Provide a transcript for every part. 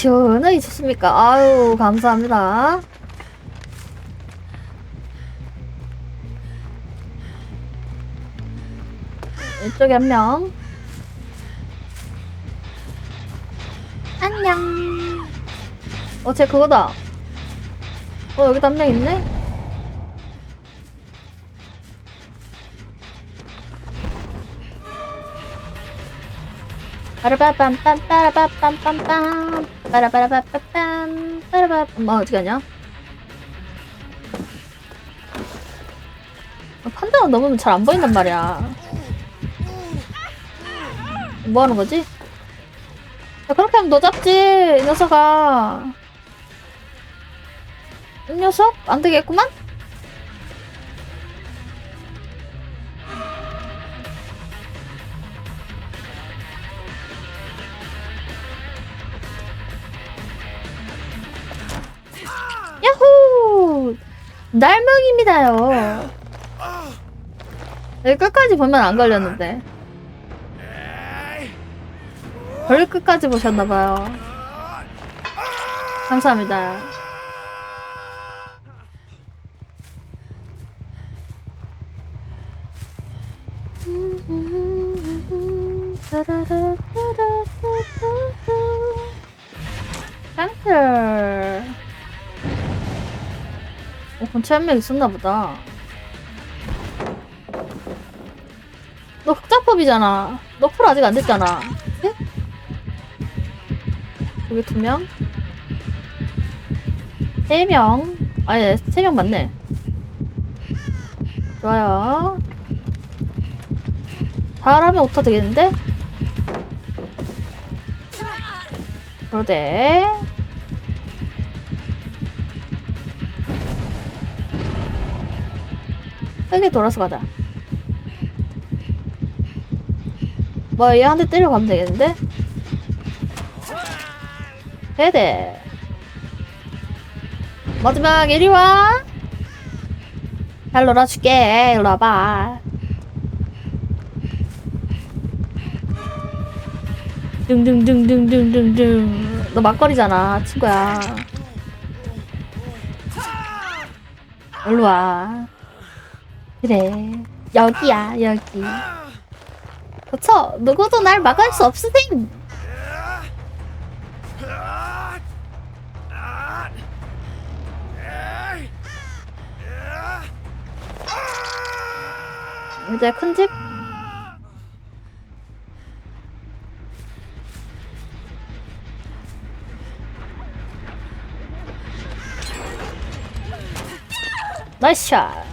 시원하게 좋습니까? 아유, 감사합니다. 이쪽에 한 명. 안녕. 어, 쟤 그거다. 어, 여기도 한 명 있네? 빠라바빰빰 빠라바빰빰빰 빠라바라바빰빰 빠라바 엄마 어디 가냐? 어, 판정을 넘으면 잘 안 보인단 말이야. 뭐 하는 거지? 야, 그렇게 하면 너 잡지, 이 녀석아. 이 녀석? 안 되겠구만? 날명입니다요. 여기 끝까지 보면 안 걸렸는데. 별 끝까지 보셨나봐요. 감사합니다. 캔슬. 어, 근처에 한명 있었나 보다. 너 흑자법이잖아. 너풀 아직 안 됐잖아. 네? 여기 두 명. 세 명. 아니, 세 명 맞네. 좋아요. 잘하면 오타 되겠는데? 그러대. 세게 돌아서 가자. 뭐, 얘한대 때려가면 되겠는데? 네네. 마지막 이리 와. 잘 놀아줄게. 이리 와봐. 등등등등등등등. 너 막걸리잖아, 친구야. 일로 와. 그래. 여기야, 여기. 그쵸? 누구도 날 막을 수 없으셈. 이제 큰 집? 나이스 샷.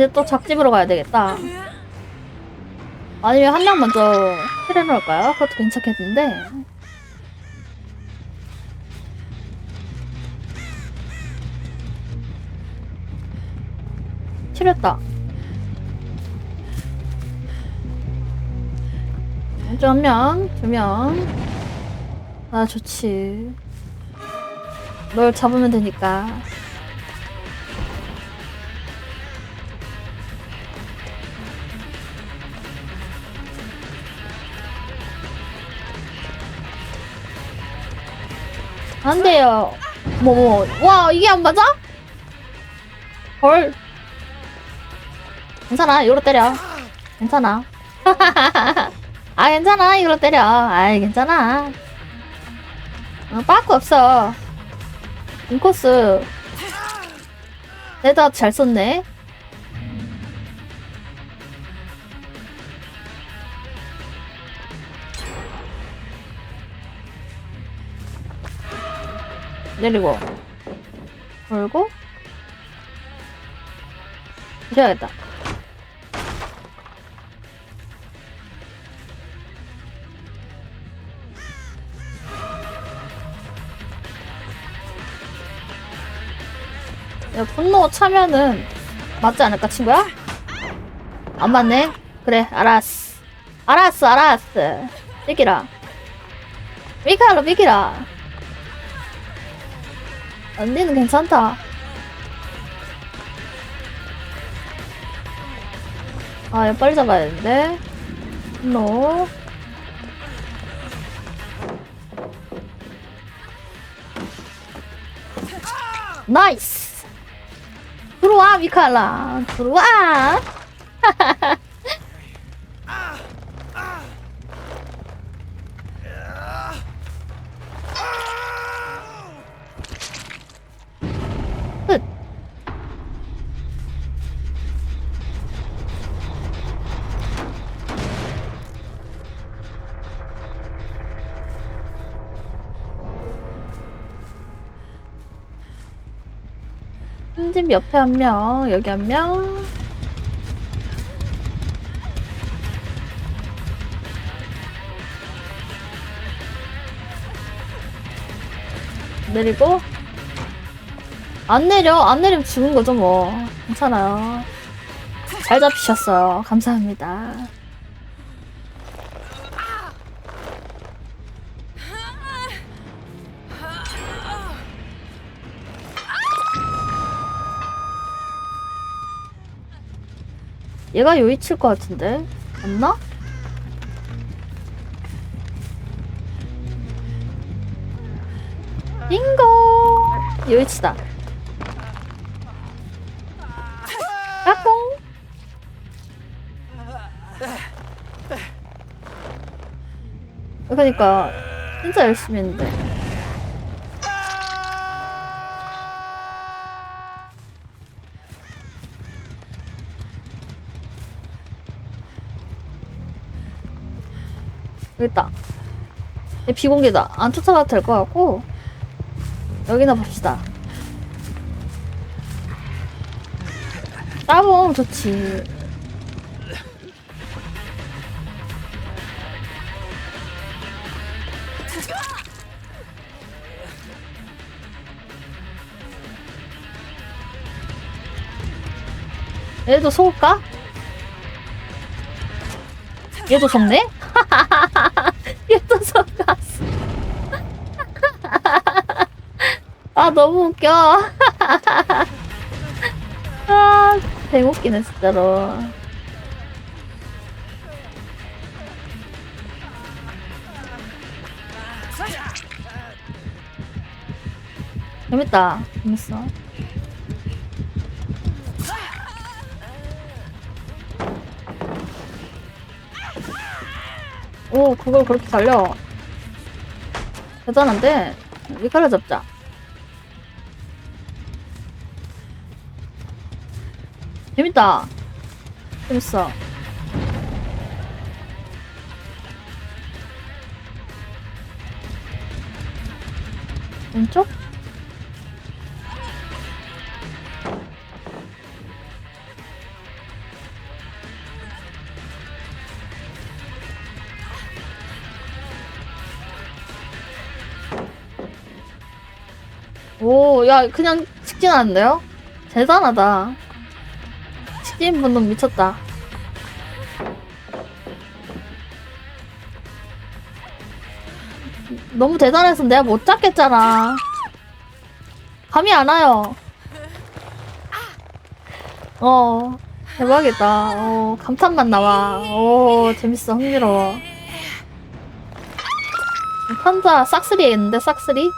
이제 또 작집으로 가야 되겠다. 아니면 한 명 먼저 해놓을까요? 그것도 괜찮겠는데. 치렸다. 왼쪽 한 명, 두 명. 아, 좋지. 널 잡으면 되니까. 안 돼요. 뭐, 뭐. 와, 이게 안 맞아? 헐. 괜찮아, 이거로 때려. 괜찮아. 아, 괜찮아, 이거로 때려. 아이, 괜찮아. 어, 빠꾸 없어. 인코스. 내다 잘 썼네. 내리고. 돌고. 쉬어야겠다. 야 분노 차면은 맞지 않을까 친구야? 안 맞네? 그래 알았어. 알았어 알았어. 미기라. 미카로 미기라 언니는 괜찮다. 아, 얘 빨리 잡아야 되는데. 노. 나이스! 들어와, 미카라. 들어와! 흠집 옆에 한 명, 여기 한 명. 내리고. 안 내려. 안 내리면 죽은 거죠 뭐. 괜찮아요. 잘 잡히셨어요. 감사합니다 얘가 요이칠 것 같은데? 맞나? 빙고! 요이치다. 까꿍! 그러니까 진짜 열심히 했는데 얘 비공개다 안 쫓아가도 될 것 같고 여기나 봅시다 따봉 좋지 얘도 속을까? 얘도 속네? 아 너무 웃겨. 아 대웃기네 진짜로. 재밌다. 재밌어. 오 그걸 그렇게 달려. 대단한데? 위카라 잡자 재밌다 재밌어 왼쪽? 오, 야, 그냥 직진하는데요? 대단하다. 직진 분동 미쳤다. 너무 대단해서 내가 못 잡겠잖아. 감이 안 와요. 어, 대박이다. 어, 감탄만 나와. 오, 재밌어. 흥미로워. 판자 싹쓸이 했는데, 싹쓸이?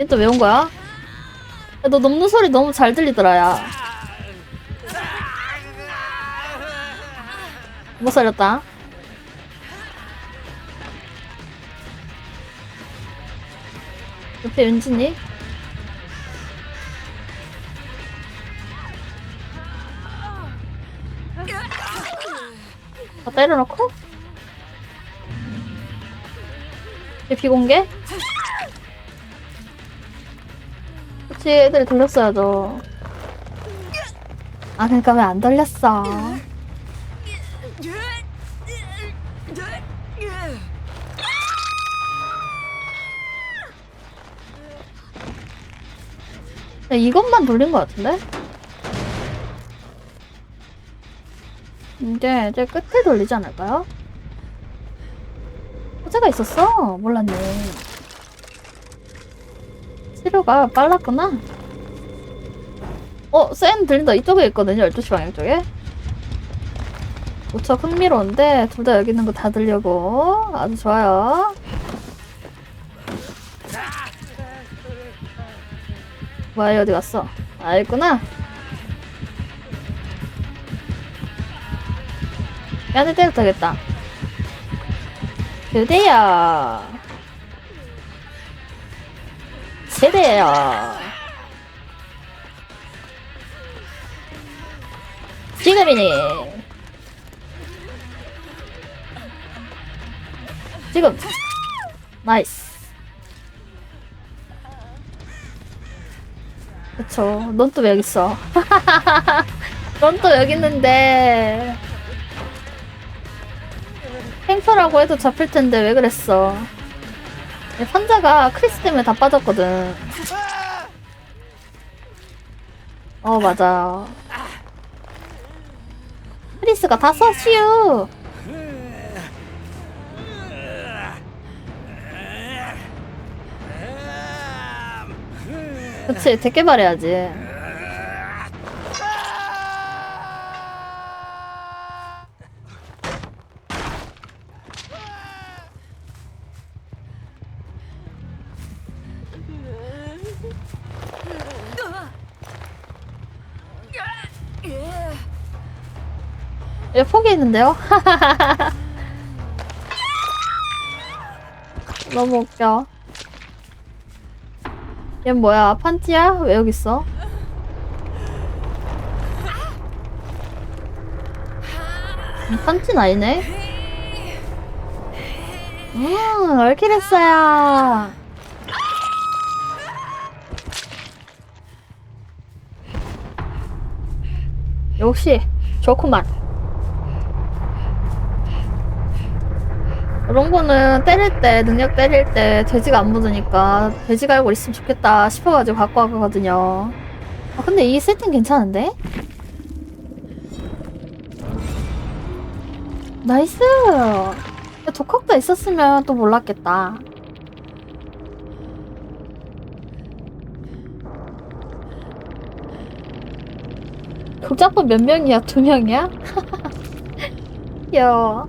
얘또왜 온 거야? 야, 너 녹는 소리 너무 잘 들리더라, 야. 못 살렸다. 옆에 윤진이? 다 때려놓고? 얘 비공개? 그치, 애들이 돌렸어야죠. 아, 그니까 왜 안 돌렸어? 야, 이것만 돌린 것 같은데? 이제, 이제 끝에 돌리지 않을까요? 판자가 있었어? 몰랐네. 치료가 빨랐구나. 어, 센 들린다. 이쪽에 있거든요. 12시 방향 쪽에. 무척 흥미로운데, 둘 다 여기 있는 거 다 들려고. 아주 좋아요. 얘 어디 갔어? 아, 있구나. 야한테 때려도 되겠다. 그대요. 세대요. 지금이니. 지금. 나이스. 그쵸. 넌 또 왜 여기 있어? 넌 또 여기 있는데. 탱커라고 해도 잡힐 텐데 왜 그랬어? 얘 판자가 크리스 때문에 다 빠졌거든. 어 맞아. 크리스가 다 썼슈. 그치 대게 말해야지. 얘 포기했는데요? 너무 웃겨. 얘 뭐야? 판지야? 왜 여기 있어? 음, 판지는 아니네. 음, 얼키랬어요. 역시 좋구만. 이런 거는 때릴 때, 능력 때릴 때 돼지가 안 묻으니까 돼지 갈고 있으면 좋겠다 싶어가지고 갖고 왔거든요. 아, 근데 이 세팅 괜찮은데? 나이스! 독학도 있었으면 또 몰랐겠다. 극작법 몇 명이야? 두 명이야? 귀여워.